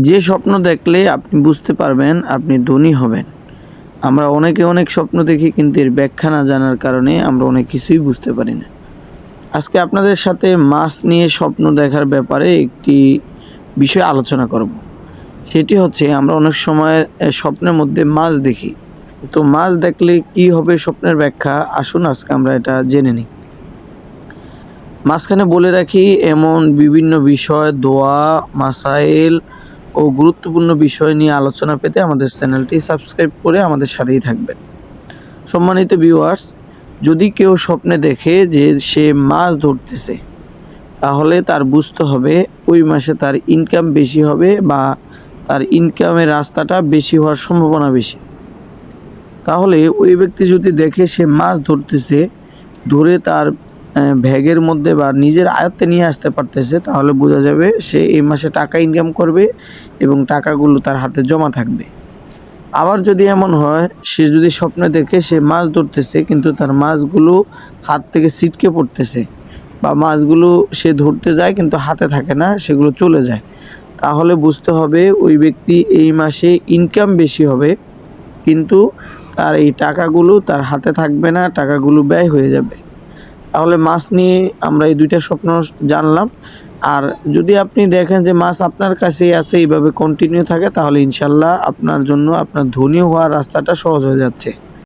যে স্বপ্ন দেখলে আপনি বুঝতে পারবেন আপনি ধনী হবেন। আমরা অনেকে অনেক স্বপ্ন দেখি কিন্তু এর ব্যাখ্যা না জানার কারণে আমরা অনেক কিছুই বুঝতে পারি না। আজকে আপনাদের সাথে মাছ নিয়ে স্বপ্ন দেখার ব্যাপারে একটি বিষয় আলোচনা করব। সেটি হচ্ছে আমরা অনেক সময় স্বপ্নের মধ্যে মাছ দেখি। তো মাছ দেখলে কি হবে স্বপ্নের ব্যাখ্যা? আসুন আজকে আমরা এটা জেনে নিই। মাঝখানে বলে রাখি, এমন বিভিন্ন বিষয়, দোয়া, মাসাইল ও গুরুত্বপূর্ণ বিষয় নিয়ে আলোচনা পেতে আমাদের চ্যানেলটি সাবস্ক্রাইব করে আমাদের সাথেই থাকবেন। সম্মানিত ভিউয়ার্স যদি কেউ স্বপ্নে দেখে যে সে মাছ ধরতেছে, তাহলে তার বুঝতে হবে ওই মাসে তার ইনকাম বেশি হবে বা তার ইনকামের রাস্তাটা বেশি হওয়ার সম্ভাবনা বেশি। তাহলে ওই ব্যক্তি যদি দেখে সে মাছ ধরতেছে, ধরে তার আহ, ব্যাগের মধ্যে বা নিজের আয়ত্তে নিয়ে আসতে পারতেছে তাহলে বোঝা যাবে সে এই মাসে টাকা ইনকাম করবে এবং টাকাগুলো তার হাতে জমা থাকবে। আবার যদি এমন হয় সে যদি স্বপ্নে দেখে সে মাছ ধরতেছে কিন্তু তার মাছগুলো হাত থেকে ছিটকে পড়তেছে বা মাছগুলো সে ধরতে যায় কিন্তু হাতে থাকে না সেগুলো চলে যায় তাহলে বুঝতে হবে ওই ব্যক্তি এই মাসে ইনকাম বেশি হবে কিন্তু তার এই টাকাগুলো তার হাতে থাকবে না টাকাগুলো ব্যয় হয়ে যাবে। তাহলে মাছ নিয়ে আমরা এই দুইটা স্বপ্ন জানলাম। আর যদি আপনি দেখেন যে মাছ আপনার কাছেই আছে, এইভাবে কন্টিনিউ থাকে, তাহলে ইনশাল্লাহ আপনার জন্য, আপনার ধনী হওয়ার রাস্তাটা সহজ হয়ে যাচ্ছে।